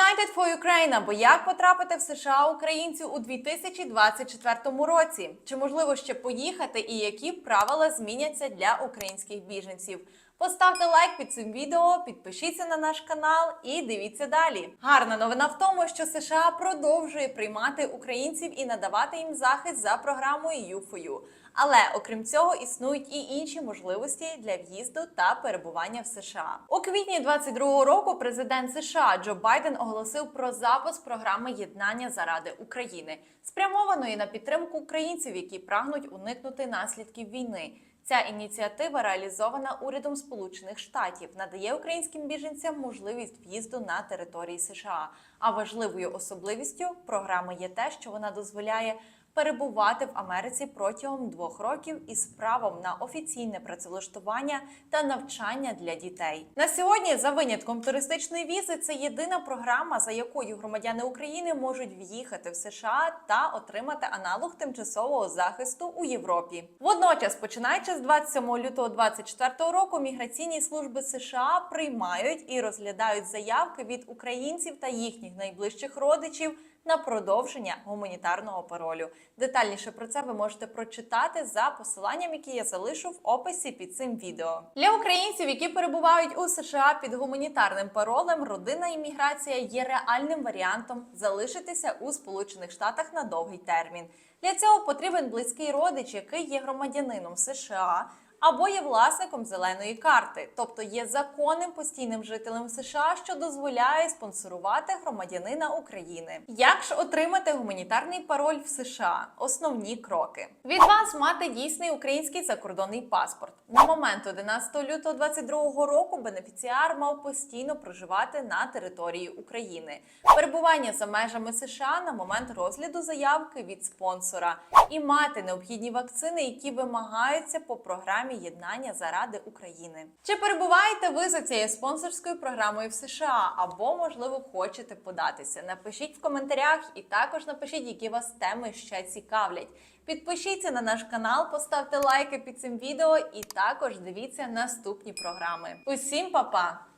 United for Ukraine або як потрапити в США українцю у 2024 році? Чи можливо ще поїхати і які правила зміняться для українських біженців? Поставте лайк під цим відео, підпишіться на наш канал і дивіться далі. Гарна новина в тому, що США продовжує приймати українців і надавати їм захист за програмою U4U. Але окрім цього існують і інші можливості для в'їзду та перебування в США. У квітні 22-го року президент США Джо Байден оголосив про запуск програми єднання заради України, спрямованої на підтримку українців, які прагнуть уникнути наслідків війни. Ця ініціатива реалізована урядом Сполучених Штатів, надає українським біженцям можливість в'їзду на території США. А важливою особливістю програми є те, що вона дозволяє перебувати в Америці протягом двох років із правом на офіційне працевлаштування та навчання для дітей. На сьогодні, за винятком туристичної візи, це єдина програма, за якою громадяни України можуть в'їхати в США та отримати аналог тимчасового захисту у Європі. Водночас, починаючи з 27 лютого 2024 року, міграційні служби США приймають і розглядають заявки від українців та їхніх найближчих родичів на продовження гуманітарного паролю. Детальніше про це ви можете прочитати за посиланням, яке я залишу в описі під цим відео. Для українців, які перебувають у США під гуманітарним паролем, родинна імміграція є реальним варіантом залишитися у Сполучених Штатах на довгий термін. Для цього потрібен близький родич, який є громадянином США або є власником зеленої карти, тобто є законним постійним жителем США, що дозволяє спонсорувати громадянина України. Як ж отримати гуманітарний пароль в США? Основні кроки від вас мати дійсний український закордонний паспорт. На момент 11 лютого 2022 року бенефіціар мав постійно проживати на території України. Перебування за межами США на момент розгляду заявки від спонсора і мати необхідні вакцини, які вимагаються по програмі єднання заради України. Чи перебуваєте ви за цією спонсорською програмою в США або, можливо, хочете податися? Напишіть в коментарях і також напишіть, які вас теми ще цікавлять. Підпишіться на наш канал, поставте лайки під цим відео і також дивіться наступні програми. Усім па-па!